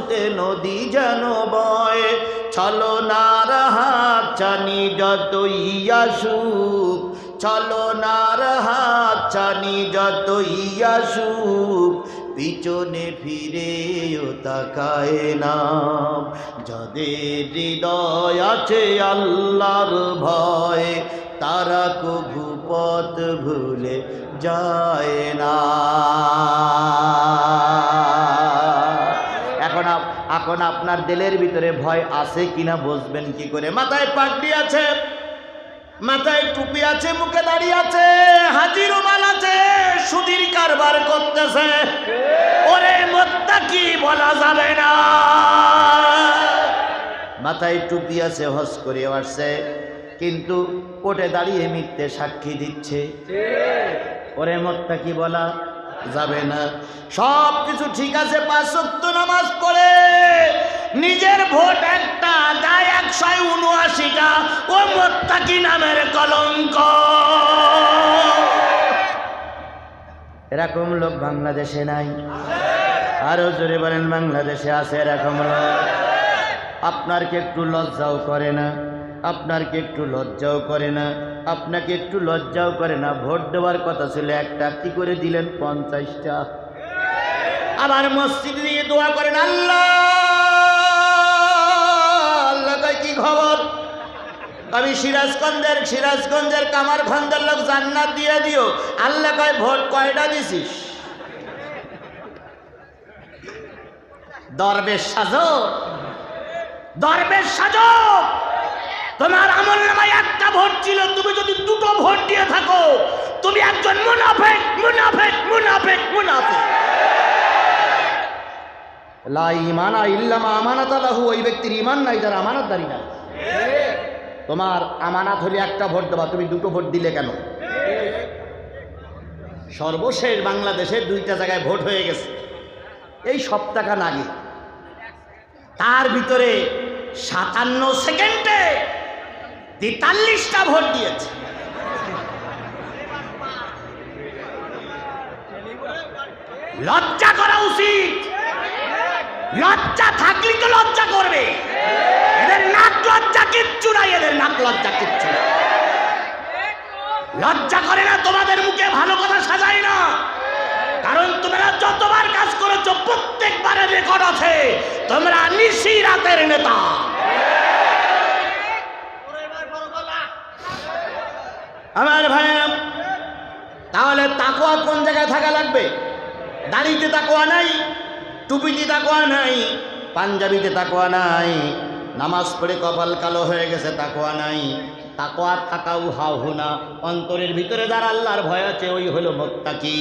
শ্রুতে নদী যেন বয় ছলনার হাত চানি যতই আসুক ছলনার হাত চানি যতই আসুক, পিছনে ফিরেও তাকায় না যাদের হৃদয় আছে আল্লাহর ভয়, তারা কভু পথ ভুলে যায় না। আপনার দিলের ভিতরে ভয় আছে কিনা বুঝবেন কি করে? মাথায় পাগড়ি আছে, মাথায় টুপি আছে, মুখে দাঁড়িয়ে আছে হাজির রুমাল আছে, সুদীর কারবার করতেছে। ওরে মত্তা কি বলা যাবে না। মাথায় টুপি আছে, হস করে আসছে, কিন্তু কোটে দাঁড়িয়ে মিথ্যে সাক্ষী দিচ্ছে। ওরে মত্তা কি বলা যাবে না। সব কিছু ঠিক আছে, পাঁচ নামাজ ভোট একটা গায়ে একশো উনআশিটা ও মোত্তাকি নামের কলঙ্ক। এরকম লোক বাংলাদেশে নাই। আরও জোরে বলেন বাংলাদেশে আছে এরকম লোক। আপনার কি একটু লজ্জাও করে না আপনার কি একটু লজ্জাও করে না আপনাকে একটু লজ্জাও করে না। ভোট দেওয়ার কথা ছিল একটা কি করে দিলেন? পঞ্চাশটা। আবার মসজিদ দিয়ে দোয়া করেন আল্লাহ! খবর। আমি সিরাজগঞ্জের সিরাজগঞ্জের কামার খন্দের লোক জান্নাত দিয়ে দিও। আল্লাহ কয়, ভোট কয়টা দিছিস? দরবেশ সাজো। দরবেশ সাজো। তোমার আমল নামায় একটা ভোট ছিল। তুমি যদি দুটো ভোট দিয়ে থাকো, তুমি একজন মুনাফেক মুনাফেক মুনাফেক লা ইমানা ইল্লামা আমানাত লাহু, ওই ব্যক্তির ইমান নাই, যার আমানতদারি নাই। তোমার আমানাত হলে একটা ভোট দেবা, তুমি দুটো ভোট দিলে কেন? সর্বশেষ বাংলাদেশে দুইটা জায়গায় ভোট হয়ে গেছে। এই সপ্তাহখান আগে। তার ভিতরে সাতান্ন সেকেন্ডে তেতাল্লিশটা ভোট দিয়েছে। লজ্জা করা উচিত। লজ্জা থাকলে তো লজ্জা করবে। এদের নাক লজ্জা কিচ্ছু নাই, এদের নাক লজ্জা কিচ্ছু নাই। লজ্জা করে না, তোমাদের মুখে ভালো কথা সাজায় না। কারণ তোমরা যতবার কাজ করেছ, প্রত্যেকবারে রেকর্ড আছে, তোমরা নিশি রাতের নেতা। আমার ভাইয়া তাহলে তাকোয়া কোন জায়গায় থাকা লাগবে? দাড়িতে তাকোয়া নাই? টুপিতে তাকোয়া নাই, পাঞ্জাবিতে তাকোয়া নাই, নামাজ পড়ে কপাল কালো হয়ে গেছে তাকোয়া নাই। তাকোয়া থাকাও হাও হুনা অন্তরের ভিতরে যার আল্লাহর ভয় আছে, ওই হলো মোত্তাকি।